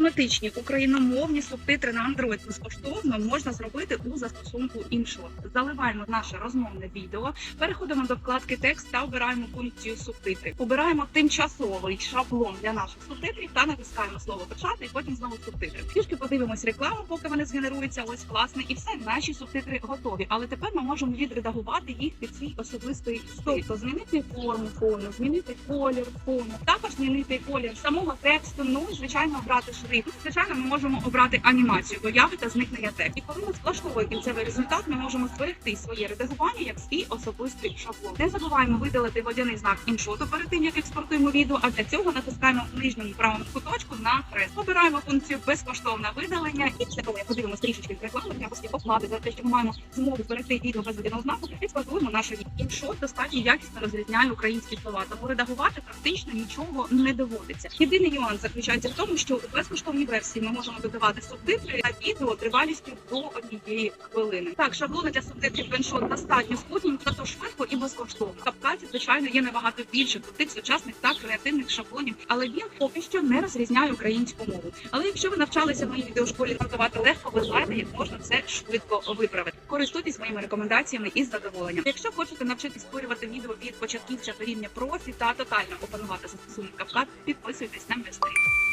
Автоматичні україномовні субтитри на Android безкоштовно можна зробити у застосунку InShot. Заливаємо наше розмовне відео, переходимо до вкладки текст та обираємо функцію субтитри. Обираємо тимчасовий шаблон для наших субтитрів та натискаємо слово почати, і потім знову субтитри. Трішки подивимось рекламу, поки вони згенеруються. Ось класне, і все наші субтитри готові. Але тепер ми можемо відредагувати їх під свій особистий стиль. Тобто змінити форму фону, змінити колір фону, також змінити колір самого тексту. Ну і звичайно обрати шрифт. Ну, Звичайно, ми можемо обрати анімацію, появи та зникнення тексту. І коли ми влаштовує кінцевий результат, ми можемо зберегти своє редагування як свій особистий шаблон. Не забуваємо видалити водяний знак іншоту перед тим, як експортуємо відео. А для цього натискаємо в нижньому правому куточку на хрест. Обираємо функцію безкоштовне видалення. І того, як подивимося трішечки реклами, якості оплати за те, що ми маємо змогу зберегти відео без водяного знаку, експортуємо наше відео. Іншот достатньо якісно розрізняє українські слова, тому редагувати практично нічого не доводиться. Єдиний нюанс заключається в тому, що у безкоштовній версії ми можемо додавати субтитри на відео тривалістю до однієї хвилини. Так, шаблони для субтитрів іншот достатньо складні, зато швидко і безкоштовно. Капкаті, звичайно, є набагато більше крутих сучасних та креативних шаблонів, але він поки що не розрізняє українську мову. Але якщо ви навчалися в моїй відеошколі готувати легко, ви знаєте, як можна це швидко виправити. Користуйтесь моїми рекомендаціями із задоволенням. Якщо хочете навчитись створювати відео від початківця до рівня профі та тотально опанувати застосунок CapCut, підписуйтесь на мій сторінку.